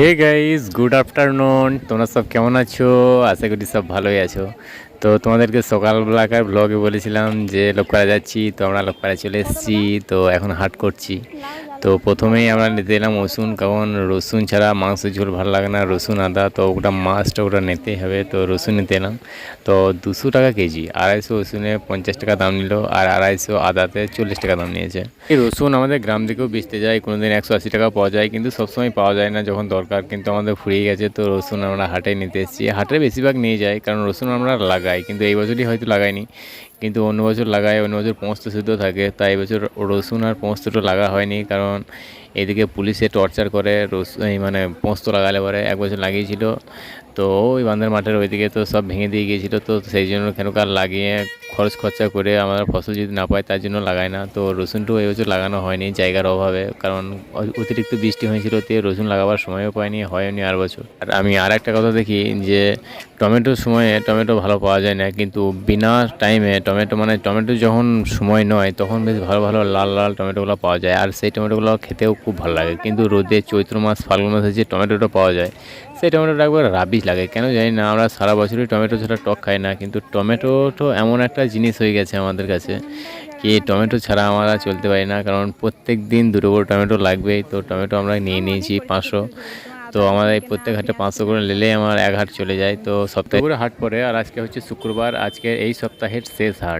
Hey guys good afternoon তোমরা সব কেমন আছো? আশা করি সব ভালোই আছো। তো তোমাদেরকে সকালবেলাকার ব্লগে বলেছিলাম যে লোকপাড়া যাচ্ছি, তো আমরা লোকপাড়া চলে এসেছি, তো এখন হাট করছি। তো প্রথমেই আমরা নিতে এলাম রসুন, কারণ রসুন ছাড়া মাংস ঝোল ভালো লাগে না, রসুন, আদা, তো ওটা মাছটা ওটা নিতেই হবে। তো রসুন নিতে এলাম। তো দুশো টাকা কেজি, আড়াইশো রসুনে পঞ্চাশ টাকা দাম নিল, আর আড়াইশো আদাতে চল্লিশ টাকা দাম নিয়েছে। এই রসুন আমাদের গ্রাম থেকেও বেচতে যায় কোনো দিন একশো আশি টাকা পাওয়া যায়, কিন্তু সবসময় পাওয়া যায় না যখন দরকার, কিন্তু আমাদের ফুরিয়ে গেছে। তো রসুন আমরা হাটে নিতে এসেছি। হাটে বেশিরভাগ নিয়ে যাই কারণ রসুন আমরা লাগাই, কিন্তু এই বছরই হয়তো লাগাইনি। কিন্তু অন্য বছর লাগায়, অন্য বছর পোস্ত সিদ্ধ থাকে। তাই এবছর রসুন আর পোস্তটা লাগা হয়নি, কারণ এদিকে পুলিশে টর্চার করে, রস মানে পোস্ত লাগালে পরে এক বছর লাগিয়েছিল। তো ওই বান্ধার মাঠের ওইদিকে তো সব ভেঙে দিয়ে গিয়েছিল, তো সেই জন্য কেনকার লাগিয়ে খরচ খরচা করে আমরা ফসল যদি না পাই তার জন্য লাগাই না। তো রসুনটাও এই বছর লাগানো হয়নি জায়গার অভাবে, কারণ অতিরিক্ত বৃষ্টি হয়েছিল তে রসুন লাগাবার সময়ও পাইনি, হয়নি আর বছর। আর আমি আর একটা কথা দেখি যে টমেটোর সময়ে টমেটো ভালো পাওয়া যায় না, কিন্তু বিনা টাইমে টমেটো মানে টমেটো যখন সময় নয়, তখন বেশ ভালো ভালো লাল লাল টমেটোগুলো পাওয়া যায়। আর সেই টমেটোগুলো খেতেও খুব ভালো লাগে। কিন্তু রোদে চৈত্র মাস, ফাল্গুন মাসে যে টমেটোটা পাওয়া যায়, সেই টমেটোটা একবার রাবিশ লাগে। কেন জানি না, আমরা সারা বছরই টমেটো ছাড়া টক খাই না। কিন্তু টমেটো তো এমন একটা জিনিস হয়ে গেছে আমাদের কাছে, কি টমেটো ছাড়া আমরা চলতে পারি না। কারণ প্রত্যেক দিন দুটো করে টমেটো লাগবেই তো টমেটো আমরা নিয়ে নিয়েছি পাঁচশো। তো আমাদের এই প্রত্যেক হাটে পাঁচশো করে নিলেই আমার এক হাট চলে যায়, তো সপ্তাহে হাট পরে আর আজকে হচ্ছে শুক্রবার আজকে এই সপ্তাহের শেষ হাট।